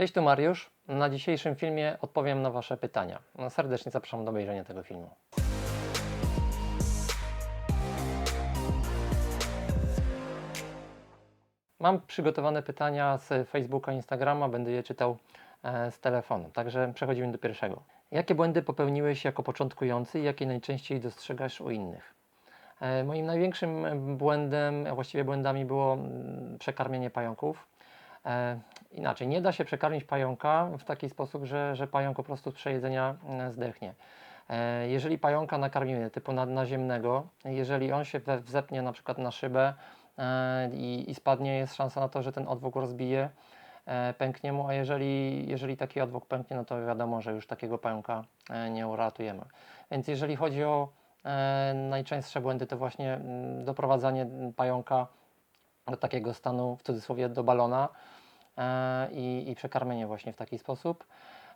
Cześć, tu Mariusz. Na dzisiejszym filmie odpowiem na Wasze pytania. No, serdecznie zapraszam do obejrzenia tego filmu. Mam przygotowane pytania z Facebooka, Instagrama, będę je czytał e, z telefonu. Także przechodzimy do pierwszego. Jakie błędy popełniłeś jako początkujący i jakie najczęściej dostrzegasz u innych? E, Moim największym błędem, a właściwie błędami było mm, przekarmienie pająków. E, Inaczej, nie da się przekarmić pająka w taki sposób, że, że pająk po prostu z przejedzenia mm, zdechnie. E, Jeżeli pająka nakarmimy typu na- naziemnego, jeżeli on się wzepnie na przykład na szybę e, i, i spadnie, jest szansa na to, że ten odwłok rozbije, e, pęknie mu, a jeżeli, jeżeli taki odwłok pęknie, no to wiadomo, że już takiego pająka e, nie uratujemy. Więc jeżeli chodzi o e, najczęstsze błędy, to właśnie mm, doprowadzanie pająka do takiego stanu, w cudzysłowie, do balona e, i, i przekarmienie właśnie w taki sposób.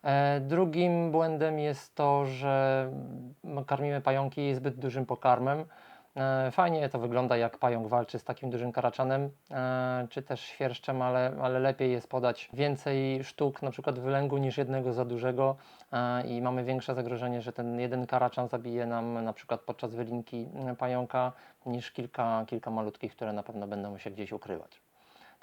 E, Drugim błędem jest to, że karmimy pająki zbyt dużym pokarmem. E, Fajnie to wygląda, jak pająk walczy z takim dużym karaczanem, e, czy też świerszczem, ale, ale lepiej jest podać więcej sztuk, na przykład wylęgu, niż jednego za dużego e, i mamy większe zagrożenie, że ten jeden karaczan zabije nam na przykład podczas wylinki pająka, niż kilka, kilka malutkich, które na pewno będą się gdzieś ukrywać.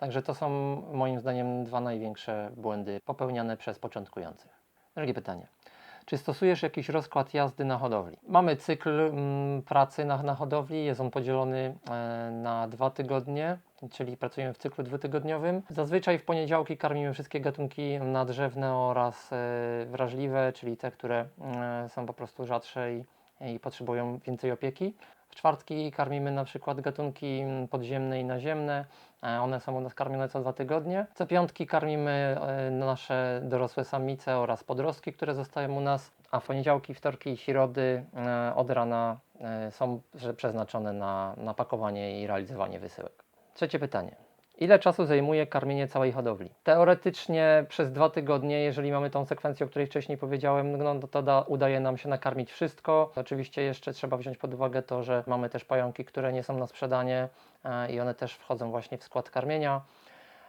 Także to są moim zdaniem dwa największe błędy popełniane przez początkujących. Drugie pytanie. Czy stosujesz jakiś rozkład jazdy na hodowli? Mamy cykl mm, pracy na, na hodowli, jest on podzielony e, na dwa tygodnie, czyli pracujemy w cyklu dwutygodniowym. Zazwyczaj w poniedziałki karmimy wszystkie gatunki nadrzewne oraz e, wrażliwe, czyli te, które e, są po prostu rzadsze i, i potrzebują więcej opieki. W czwartki karmimy na przykład gatunki podziemne i naziemne. E, One są u nas karmione co dwa tygodnie. Co piątki karmimy e, nasze dorosłe samice oraz podrostki, które zostają u nas. A w poniedziałki, wtorki i środy e, od rana są przeznaczone na, na pakowanie i realizowanie wysyłek. Trzecie pytanie. Ile czasu zajmuje karmienie całej hodowli? Teoretycznie przez dwa tygodnie, jeżeli mamy tą sekwencję, o której wcześniej powiedziałem, no to to da, udaje nam się nakarmić wszystko. Oczywiście jeszcze trzeba wziąć pod uwagę to, że mamy też pająki, które nie są na sprzedanie e, i one też wchodzą właśnie w skład karmienia.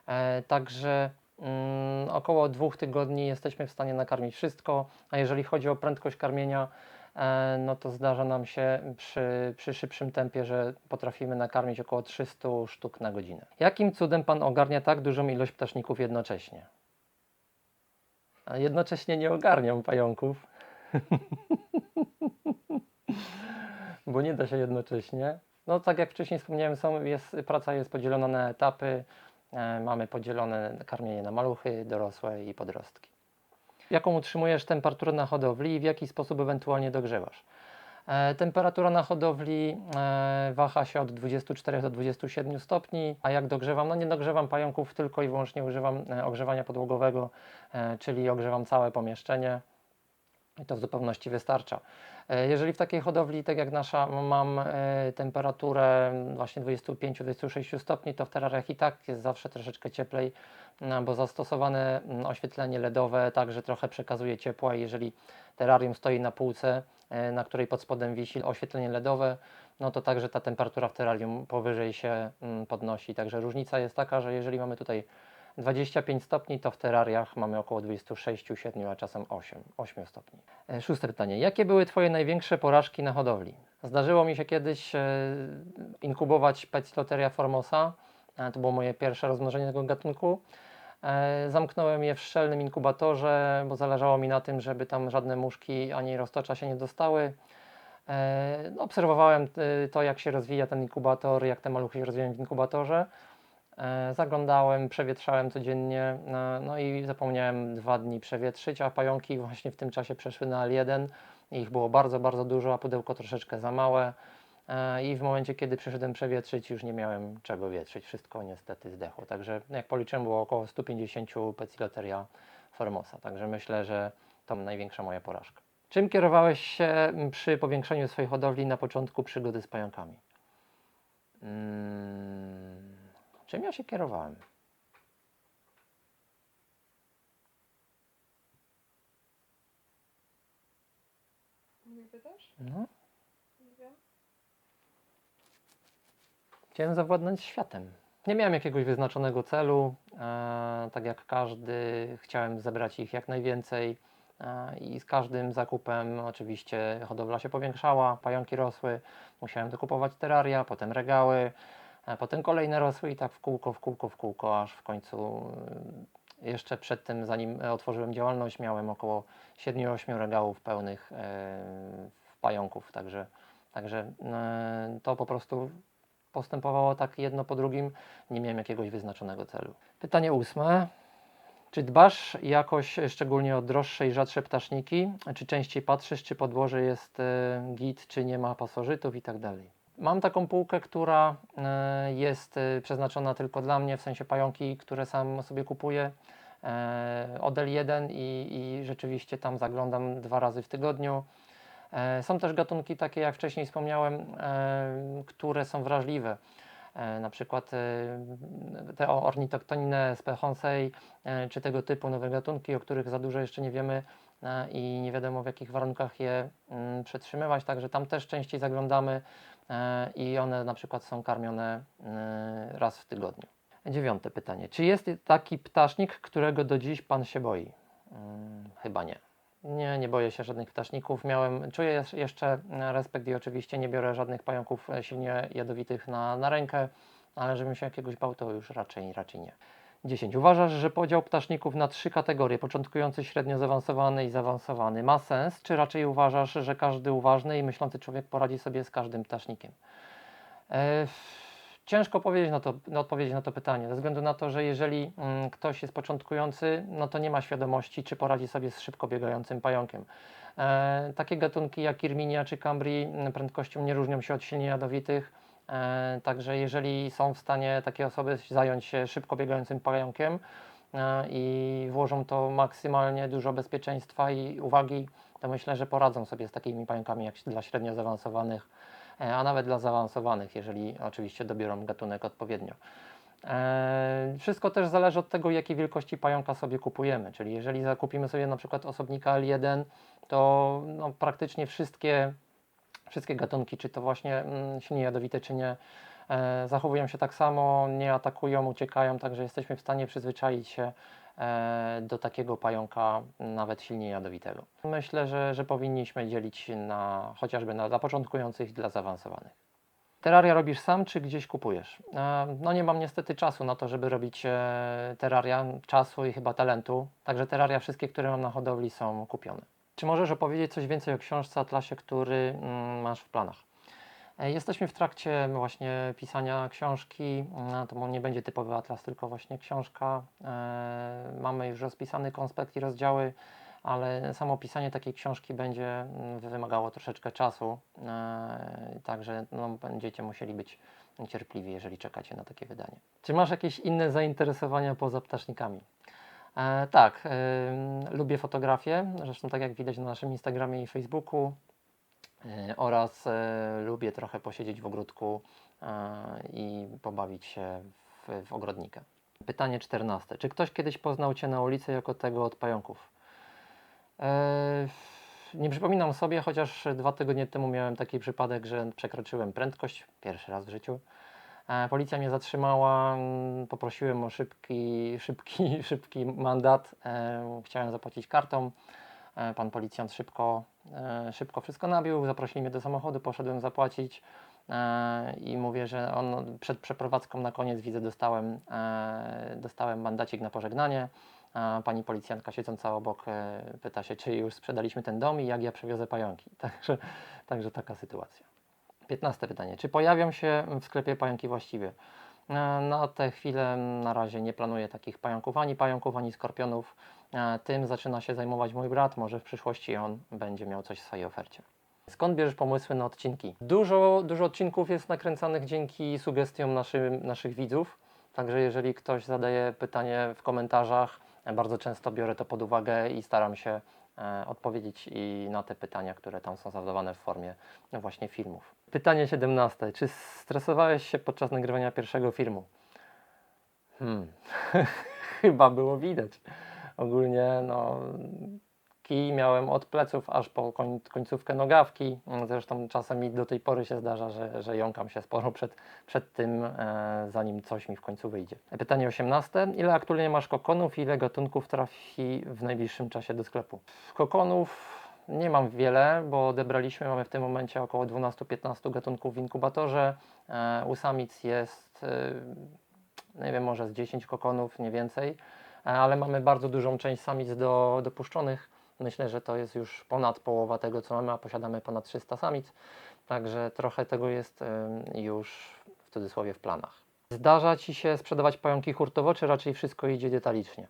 E, Także mm, około dwóch tygodni jesteśmy w stanie nakarmić wszystko, a jeżeli chodzi o prędkość karmienia, no to zdarza nam się przy, przy szybszym tempie, że potrafimy nakarmić około 300 sztuk na godzinę. Jakim cudem Pan ogarnia tak dużą ilość ptaszników jednocześnie? A jednocześnie nie ogarniam pająków, bo nie da się jednocześnie. No tak jak wcześniej wspomniałem, są, jest, praca jest podzielona na etapy. E, mamy podzielone karmienie na maluchy, dorosłe i podrostki. Jaką utrzymujesz temperaturę na hodowli i w jaki sposób ewentualnie dogrzewasz? E, temperatura na hodowli e, waha się od 24 do 27 stopni, a jak dogrzewam? No nie dogrzewam pająków, tylko i wyłącznie używam e, ogrzewania podłogowego, e, czyli ogrzewam całe pomieszczenie. I to w zupełności wystarcza. E, Jeżeli w takiej hodowli, tak jak nasza, mam e, temperaturę właśnie 25-26 stopni, to w terariach i tak jest zawsze troszeczkę cieplej, bo zastosowane oświetlenie LEDowe także trochę przekazuje ciepła. Jeżeli terrarium stoi na półce, e, na której pod spodem wisi oświetlenie LEDowe, no to także ta temperatura w terrarium powyżej się podnosi. Także różnica jest taka, że jeżeli mamy tutaj 25 stopni, to w terrariach mamy około 26, 7, a czasem 8, 8 stopni. E, Szóste pytanie. Jakie były Twoje największe porażki na hodowli? Zdarzyło mi się kiedyś e, inkubować Peciloteria formosa. E, to było moje pierwsze rozmnożenie tego gatunku. Zamknąłem je w szczelnym inkubatorze, bo zależało mi na tym, żeby tam żadne muszki ani roztocza się nie dostały. Obserwowałem to, jak się rozwija ten inkubator, jak te maluchy się rozwijają w inkubatorze. E, Zaglądałem, przewietrzałem codziennie, no i zapomniałem dwa dni przewietrzyć, a pająki właśnie w tym czasie przeszły na L1. Ich było bardzo, bardzo dużo, a pudełko troszeczkę za małe. E, I w momencie, kiedy przyszedłem przewietrzyć, już nie miałem czego wietrzyć. Wszystko niestety zdechło. Także jak policzyłem, było około 150 Peciloteria formosa. Także myślę, że to największa moja porażka. Czym kierowałeś się m, przy powiększaniu swojej hodowli na początku przygody z pająkami? Mm, czym ja się kierowałem? Nie pytasz? No, Nie wiem. chciałem zawładnąć światem. Nie miałem jakiegoś wyznaczonego celu. E, tak jak każdy, chciałem zebrać ich jak najwięcej. E, I z każdym zakupem oczywiście hodowla się powiększała, pająki rosły, musiałem dokupować teraria, potem regały, potem kolejne rosły i tak w kółko, w kółko, w kółko, aż w końcu y, jeszcze przed tym, zanim otworzyłem działalność, miałem około 7-8 regałów pełnych e, pająków, także, także e, to po prostu postępowało tak jedno po drugim, nie miałem jakiegoś wyznaczonego celu. Pytanie ósme. Czy dbasz jakoś szczególnie o droższe i rzadsze ptaszniki? Czy częściej patrzysz, czy podłoże jest e, git, czy nie ma pasożytów i tak dalej? Mam taką półkę, która e, jest e, przeznaczona tylko dla mnie, w sensie pająki, które sam sobie kupuję. E, Odel 1 i, i rzeczywiście tam zaglądam dwa razy w tygodniu. Są też gatunki takie, jak wcześniej wspomniałem, które są wrażliwe. Na przykład te ornitoktoninę spehonsei, e, czy tego typu nowe gatunki, o których za dużo jeszcze nie wiemy i nie wiadomo w jakich warunkach je mm, przetrzymywać, także tam też częściej zaglądamy e, i one na przykład są karmione e, raz w tygodniu. Dziewiąte pytanie. Czy jest taki ptasznik, którego do dziś Pan się boi? Mm, Chyba nie. Nie, nie boję się żadnych ptaszników. Miałem, czuję jeszcze e, respekt i oczywiście nie biorę żadnych pająków e, silnie jadowitych na, na rękę, ale żebym się jakiegoś bał, to już raczej, raczej nie. 10. Uważasz, że podział ptaszników na trzy kategorie, początkujący, średnio zaawansowany i zaawansowany, ma sens, czy raczej uważasz, że każdy uważny i myślący człowiek poradzi sobie z każdym ptasznikiem? E, Ciężko powiedzieć na to, no, odpowiedzieć na to pytanie, ze względu na to, że jeżeli mm, ktoś jest początkujący, no to nie ma świadomości, czy poradzi sobie z szybko biegającym pająkiem. E, takie gatunki jak Irminia czy Cambri mm, prędkością nie różnią się od silnie jadowitych, także jeżeli są w stanie takie osoby zająć się szybko biegającym pająkiem e, i włożą to maksymalnie dużo bezpieczeństwa i uwagi, to myślę, że poradzą sobie z takimi pająkami jak dla średnio zaawansowanych e, a nawet dla zaawansowanych, jeżeli oczywiście dobiorą gatunek odpowiednio. E, Wszystko też zależy od tego, jakiej wielkości pająka sobie kupujemy. Czyli jeżeli zakupimy sobie na przykład osobnika L1, to no, praktycznie wszystkie, wszystkie gatunki, czy to właśnie mm, silnie jadowite, czy nie, e, zachowują się tak samo, nie atakują, uciekają, także jesteśmy w stanie przyzwyczaić się e, do takiego pająka, nawet silnie jadowitego. Myślę, że, że powinniśmy dzielić na chociażby na, dla początkujących i dla zaawansowanych. Teraria robisz sam, czy gdzieś kupujesz? E, No nie mam niestety czasu na to, żeby robić teraria, czasu i chyba talentu, także teraria wszystkie, które mam na hodowli są kupione. Czy możesz opowiedzieć coś więcej o książce Atlasie, który mm, masz w planach? E, Jesteśmy w trakcie właśnie pisania książki. Mm, To nie będzie typowy atlas, tylko właśnie książka. E, Mamy już rozpisany konspekt i rozdziały, ale samo pisanie takiej książki będzie wymagało troszeczkę czasu. E, Także no, będziecie musieli być cierpliwi, jeżeli czekacie na takie wydanie. Czy masz jakieś inne zainteresowania poza ptasznikami? E, tak, ym, lubię fotografię, zresztą tak jak widać na naszym Instagramie i Facebooku. E, oraz e, lubię trochę posiedzieć w ogródku e, i pobawić się w, w ogrodnika. Pytanie czternaste. Czy ktoś kiedyś poznał Cię na ulicy jako tego od pająków? E, nie przypominam sobie, chociaż dwa tygodnie temu miałem taki przypadek, że przekroczyłem prędkość, pierwszy raz w życiu. E, Policja mnie zatrzymała, mm, poprosiłem o szybki, szybki, szybki mandat. e, Chciałem zapłacić kartą. E, Pan policjant szybko, szybko wszystko nabił, zaprosili mnie do samochodu, poszedłem zapłacić i mówię, że on przed przeprowadzką na koniec widzę dostałem, dostałem mandacik na pożegnanie. Pani policjantka siedząca obok pyta się, czy już sprzedaliśmy ten dom i jak ja przewiozę pająki. Także, także taka sytuacja. 15 pytanie. Czy pojawią się w sklepie pająki właściwie? E, Na tę chwilę na razie nie planuję takich pająków, ani pająków, ani skorpionów. E, Tym zaczyna się zajmować mój brat, może w przyszłości on będzie miał coś w swojej ofercie. Skąd bierzesz pomysły na odcinki? Dużo, dużo odcinków jest nakręcanych dzięki sugestiom naszych widzów. Także jeżeli ktoś zadaje pytanie w komentarzach, e, bardzo często biorę to pod uwagę i staram się odpowiedzieć i na te pytania, które tam są zadawane w formie właśnie filmów. Pytanie 17. Czy stresowałeś się podczas nagrywania pierwszego filmu? Hmm. Chyba było widać. Ogólnie no, długi, miałem od pleców aż po koń, końcówkę nogawki. Zresztą czasem mi do tej pory się zdarza, że, że jąkam się sporo przed, przed tym, e, zanim coś mi w końcu wyjdzie. Pytanie 18. Ile aktualnie masz kokonów i ile gatunków trafi w najbliższym czasie do sklepu? Kokonów nie mam wiele, bo odebraliśmy, mamy w tym momencie około 12-15 gatunków w inkubatorze. E, u samic jest, e, nie wiem, może z 10 kokonów, nie więcej, e, ale mamy bardzo dużą część samic do, dopuszczonych. Myślę, że to jest już ponad połowa tego, co mamy, a posiadamy ponad 300 samic, także trochę tego jest już w cudzysłowie w planach. Zdarza Ci się sprzedawać pająki hurtowo, czy raczej wszystko idzie detalicznie?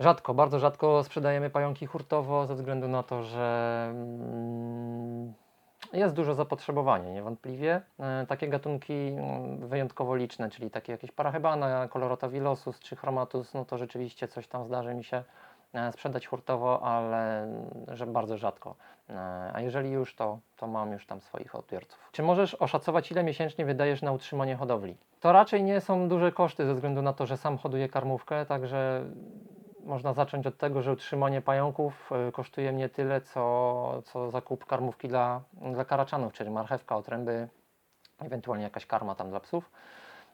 Rzadko, bardzo rzadko sprzedajemy pająki hurtowo ze względu na to, że mm, jest dużo zapotrzebowania, niewątpliwie. E, Takie gatunki mm, wyjątkowo liczne, czyli takie jakieś parachybana, kolorota vilosus czy chromatus, no to rzeczywiście coś tam zdarzy mi się sprzedać hurtowo, ale że bardzo rzadko. E, A jeżeli już, to, to mam już tam swoich odbiorców. Czy możesz oszacować, ile miesięcznie wydajesz na utrzymanie hodowli? To raczej nie są duże koszty ze względu na to, że sam hoduję karmówkę, także można zacząć od tego, że utrzymanie pająków y, kosztuje mnie tyle, co, co zakup karmówki dla, dla karaczanów, czyli marchewka, otręby, ewentualnie jakaś karma tam dla psów.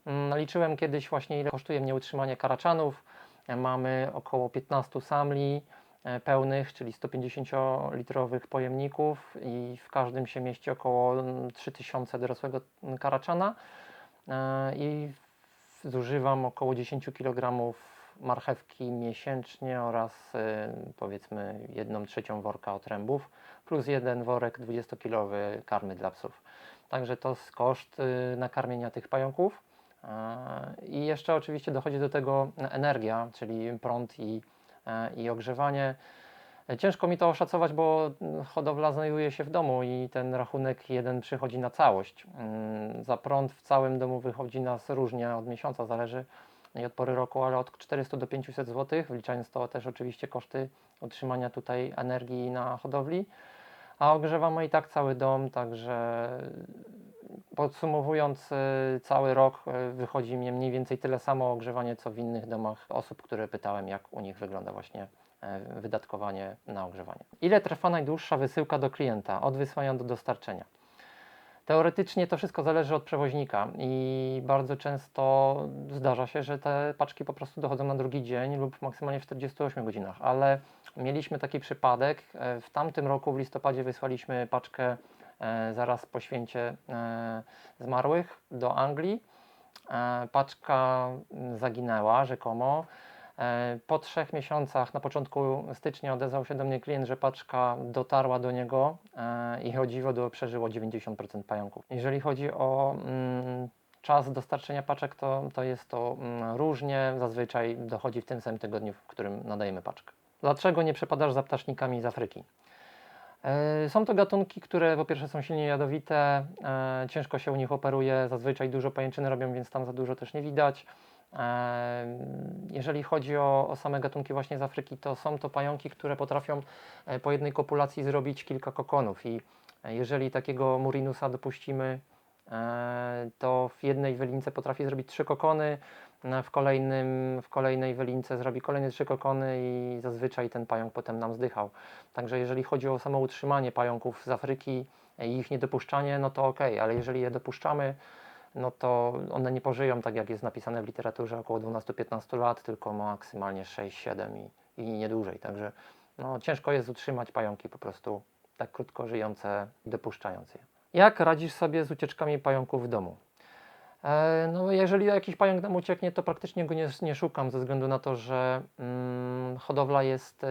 Mm, Naliczyłem kiedyś właśnie ile kosztuje mnie utrzymanie karaczanów. E, Mamy około 15 samli e, pełnych, czyli 150-litrowych pojemników i w każdym się mieści około mm, 3000 dorosłego mm, karaczana E, i zużywam około 10 kg marchewki miesięcznie oraz powiedzmy jedną trzecią worka otrębów plus jeden worek 20-kilowy karmy dla psów. Także to jest koszt y, nakarmienia tych pająków. E, I jeszcze oczywiście dochodzi do tego energia, czyli prąd i, e, i ogrzewanie. Ciężko mi to oszacować, bo mm, hodowla znajduje się w domu i ten rachunek jeden przychodzi na całość. Mm, Za prąd w całym domu wychodzi nas różnie, od miesiąca zależy i od pory roku, ale od 400 do 500 zł, wliczając to też oczywiście koszty utrzymania tutaj energii na hodowli. A ogrzewamy i tak cały dom, także podsumowując y, cały rok y, wychodzi mi mniej więcej tyle samo ogrzewanie, co w innych domach osób, które pytałem, jak u nich wygląda właśnie e, wydatkowanie na ogrzewanie. Ile trwa najdłuższa wysyłka do klienta od wysłania do dostarczenia? Teoretycznie to wszystko zależy od przewoźnika i bardzo często zdarza się, że te paczki po prostu dochodzą na drugi dzień lub maksymalnie w 48 godzinach, ale mieliśmy taki przypadek. e, W tamtym roku w listopadzie wysłaliśmy paczkę e, zaraz po święcie e, zmarłych do Anglii. E, Paczka mm, zaginęła rzekomo. E, Po trzech miesiącach, na początku stycznia, odezwał się do mnie klient, że paczka dotarła do niego e, i o dziwo do, przeżyło 90% pająków. Jeżeli chodzi o mm, czas dostarczenia paczek, to, to jest to mm, różnie. Zazwyczaj dochodzi w tym samym tygodniu, w którym nadajemy paczkę. Dlaczego nie przepadasz za ptasznikami z Afryki? E, Są to gatunki, które po pierwsze są silnie jadowite, e, ciężko się u nich operuje, zazwyczaj dużo pajęczyny robią, więc tam za dużo też nie widać. E, Jeżeli chodzi o, o same gatunki właśnie z Afryki, to są to pająki, które potrafią po jednej kopulacji zrobić kilka kokonów i jeżeli takiego murinusa dopuścimy, to w jednej wylince potrafi zrobić trzy kokony, w, kolejnym, w kolejnej wylince zrobi kolejne trzy kokony i zazwyczaj ten pająk potem nam zdychał. Także jeżeli chodzi o samo utrzymanie pająków z Afryki i ich niedopuszczanie, no to ok, ale jeżeli je dopuszczamy, no to one nie pożyją tak jak jest napisane w literaturze około 12-15 lat, tylko maksymalnie 6-7 i, i nie dłużej. Także no, ciężko jest utrzymać pająki po prostu tak krótko żyjące, dopuszczając je. Jak radzisz sobie z ucieczkami pająków w domu? E, No, jeżeli jakiś pająk nam ucieknie, to praktycznie go nie, nie szukam, ze względu na to, że mm, hodowla jest y,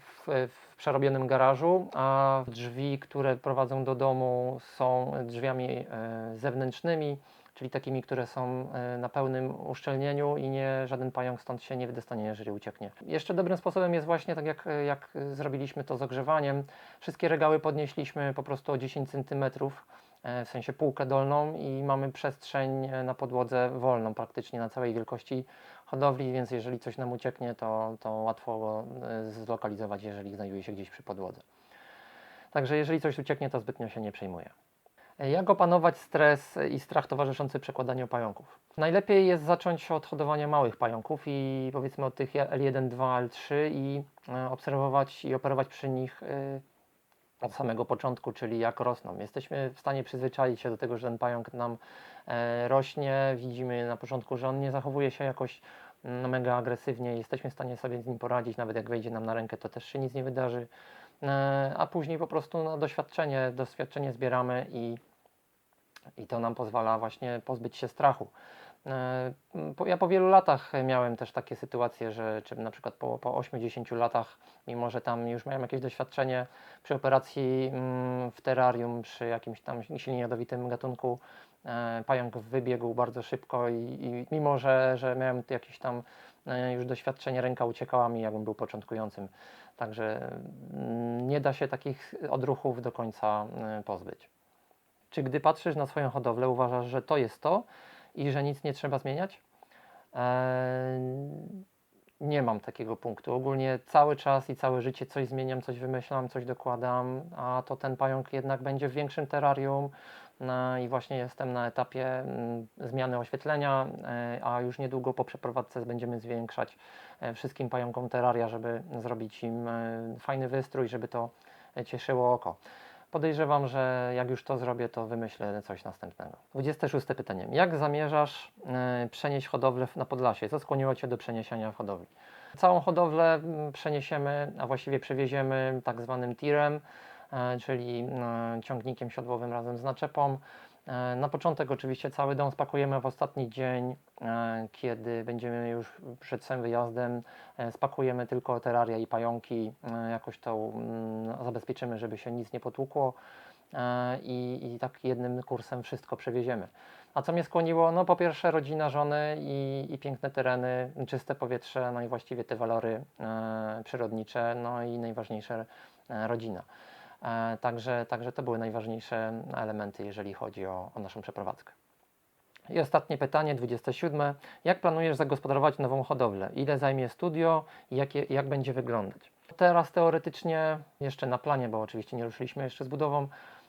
w, w przerobionym garażu, a drzwi, które prowadzą do domu, są drzwiami e, zewnętrznymi, czyli takimi, które są e, na pełnym uszczelnieniu i nie, żaden pająk stąd się nie wydostanie, jeżeli ucieknie. Jeszcze dobrym sposobem jest właśnie tak, jak, jak zrobiliśmy to z ogrzewaniem. Wszystkie regały podnieśliśmy po prostu o 10 cm e, w sensie półkę dolną i mamy przestrzeń e, na podłodze wolną praktycznie na całej wielkości hodowli, więc jeżeli coś nam ucieknie, to, to łatwo go e, zlokalizować, jeżeli znajduje się gdzieś przy podłodze. Także jeżeli coś ucieknie, to zbytnio się nie przejmuje. E, Jak opanować stres i strach towarzyszący przekładaniu pająków? Najlepiej jest zacząć od hodowania małych pająków i powiedzmy od tych L1, 2, L3 i e, obserwować i operować przy nich e, od samego początku, czyli jak rosną. Jesteśmy w stanie przyzwyczaić się do tego, że ten pająk nam e, rośnie. Widzimy na początku, że on nie zachowuje się jakoś mm, mega agresywnie. Jesteśmy w stanie sobie z nim poradzić, nawet jak wejdzie nam na rękę, to też się nic nie wydarzy. E, A później po prostu no, doświadczenie, doświadczenie zbieramy i, i to nam pozwala właśnie pozbyć się strachu. E, Ja po wielu latach miałem też takie sytuacje, że czy na przykład po, po 8-10 latach, mimo że tam już miałem jakieś doświadczenie przy operacji mm, w terrarium, przy jakimś tam silnie jadowitym gatunku, e, pająk wybiegł bardzo szybko i, i mimo, że, że miałem jakieś tam e, już doświadczenie, ręka uciekała mi, jakbym był początkującym. Także mm, nie da się takich odruchów do końca pozbyć. Czy gdy patrzysz na swoją hodowlę, uważasz, że to jest to i że nic nie trzeba zmieniać? Eee, nie mam takiego punktu. Ogólnie cały czas i całe życie coś zmieniam, coś wymyślam, coś dokładam, a to ten pająk jednak będzie w większym terrarium no, i właśnie jestem na etapie mm, zmiany oświetlenia, e, a już niedługo po przeprowadzce będziemy zwiększać e, wszystkim pająkom terraria, żeby zrobić im e, fajny wystrój, żeby to e, cieszyło oko. Podejrzewam, że jak już to zrobię, to wymyślę coś następnego. 26 pytanie. Jak zamierzasz e, przenieść hodowlę na Podlasie? Co skłoniło Cię do przeniesienia hodowli? Całą hodowlę przeniesiemy, a właściwie przewieziemy tak zwanym tirem, e, czyli e, ciągnikiem siodłowym razem z naczepą. E, Na początek oczywiście cały dom spakujemy w ostatni dzień, e, kiedy będziemy już przed samym wyjazdem. E, Spakujemy tylko terraria i pająki, jakoś to mm, zabezpieczymy, żeby się nic nie potłukło i, i tak jednym kursem wszystko przewieziemy. A co mnie skłoniło? No po pierwsze rodzina, żony i, i piękne tereny, czyste powietrze, no i właściwie te walory przyrodnicze, no i najważniejsze rodzina. E, Także, także to były najważniejsze elementy, jeżeli chodzi o, o naszą przeprowadzkę. I ostatnie pytanie, 27. Jak planujesz zagospodarować nową hodowlę? Ile zajmie studio i jakie, jak będzie wyglądać? Teraz teoretycznie, jeszcze na planie, bo oczywiście nie ruszyliśmy jeszcze z budową,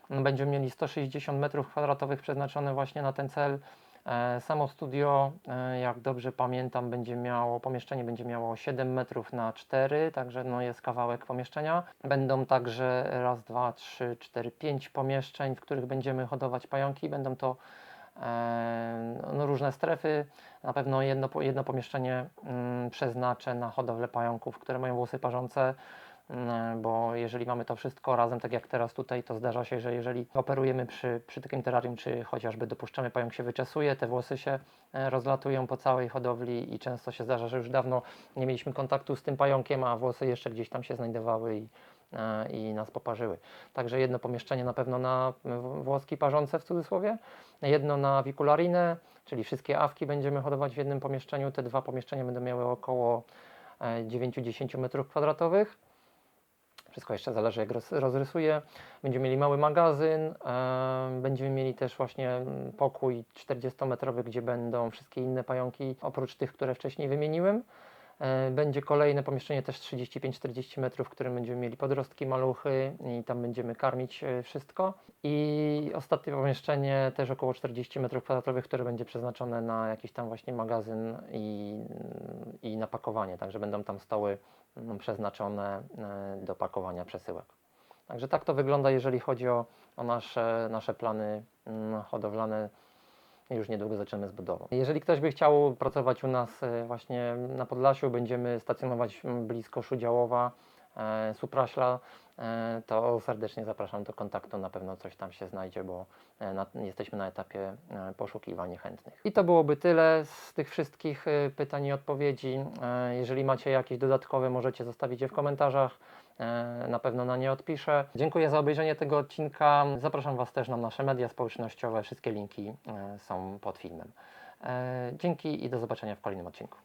będziemy mieli 160 m2 przeznaczone właśnie na ten cel. E, Samo studio, e, jak dobrze pamiętam, będzie miało, pomieszczenie będzie miało 7 metrów na 4, także no jest kawałek pomieszczenia. Będą także raz, dwa, trzy, cztery, pięć pomieszczeń, w których będziemy hodować pająki. Będą to e, no, różne strefy. Na pewno jedno, jedno pomieszczenie mm, przeznaczę na hodowlę pająków, które mają włosy parzące, bo jeżeli mamy to wszystko razem, tak jak teraz tutaj, to zdarza się, że jeżeli operujemy przy, przy takim terrarium, czy chociażby dopuszczamy, pająk się wyczesuje, te włosy się e, rozlatują po całej hodowli i często się zdarza, że już dawno nie mieliśmy kontaktu z tym pająkiem, a włosy jeszcze gdzieś tam się znajdowały i, e, i nas poparzyły. Także jedno pomieszczenie na pewno na włoski parzące w cudzysłowie, jedno na wikularinę, czyli wszystkie awki będziemy hodować w jednym pomieszczeniu. Te dwa pomieszczenia będą miały około e, 9-10 metrów Wszystko jeszcze zależy jak roz, rozrysuję. Będziemy mieli mały magazyn, będziemy mieli też właśnie mm, pokój 40-metrowy, gdzie będą wszystkie inne pająki, oprócz tych, które wcześniej wymieniłem. E, Będzie kolejne pomieszczenie też 35-40 metrów, w którym będziemy mieli podrostki, maluchy i tam będziemy karmić e, wszystko. I ostatnie pomieszczenie też około 40 metrów kwadratowych, które będzie przeznaczone na jakiś tam właśnie magazyn i, i na pakowanie. Także będą tam stoły przeznaczone e, do pakowania przesyłek. Także tak to wygląda, jeżeli chodzi o, o nasze, nasze plany mm, hodowlane już niedługo zaczynamy z budową. Jeżeli ktoś by chciał pracować u nas e, właśnie na Podlasiu, będziemy stacjonować m, blisko Szudziałowa, Supraśla, e, to serdecznie zapraszam do kontaktu. Na pewno coś tam się znajdzie, bo e, na, jesteśmy na etapie e, poszukiwania chętnych. I to byłoby tyle z tych wszystkich e, pytań i odpowiedzi. E, Jeżeli macie jakieś dodatkowe, możecie zostawić je w komentarzach. E, Na pewno na nie odpiszę. Dziękuję za obejrzenie tego odcinka. Zapraszam Was też na nasze media społecznościowe. Wszystkie linki e, są pod filmem. E, Dzięki i do zobaczenia w kolejnym odcinku.